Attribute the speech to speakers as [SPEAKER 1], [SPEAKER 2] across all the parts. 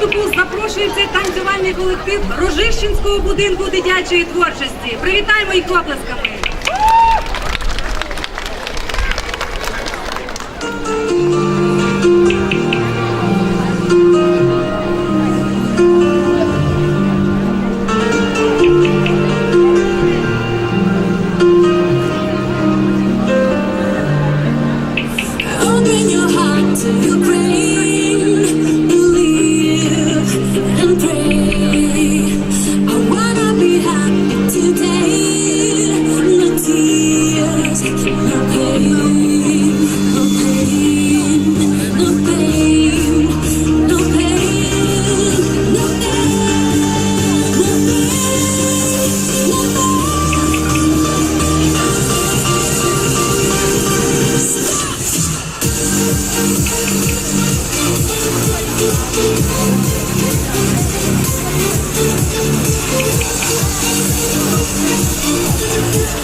[SPEAKER 1] виступу запрошується танцювальний колектив Рожищенського будинку дитячої творчості. Привітаємо їх оплесками!
[SPEAKER 2] to your.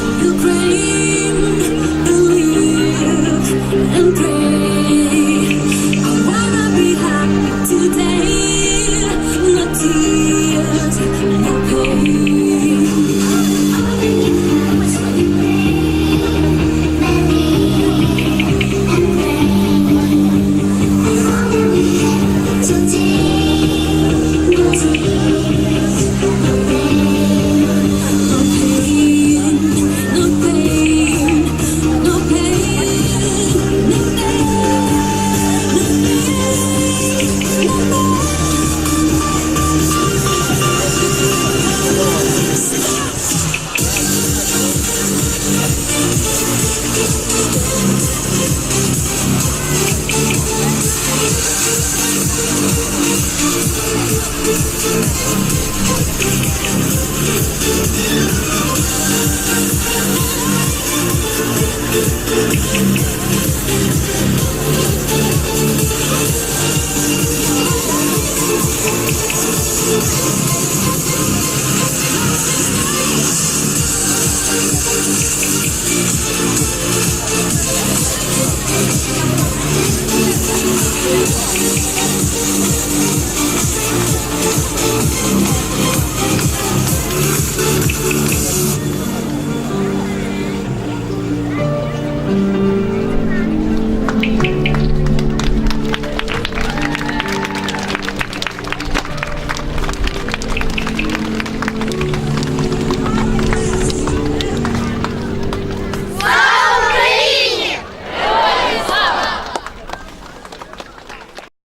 [SPEAKER 2] you really Thank you. Música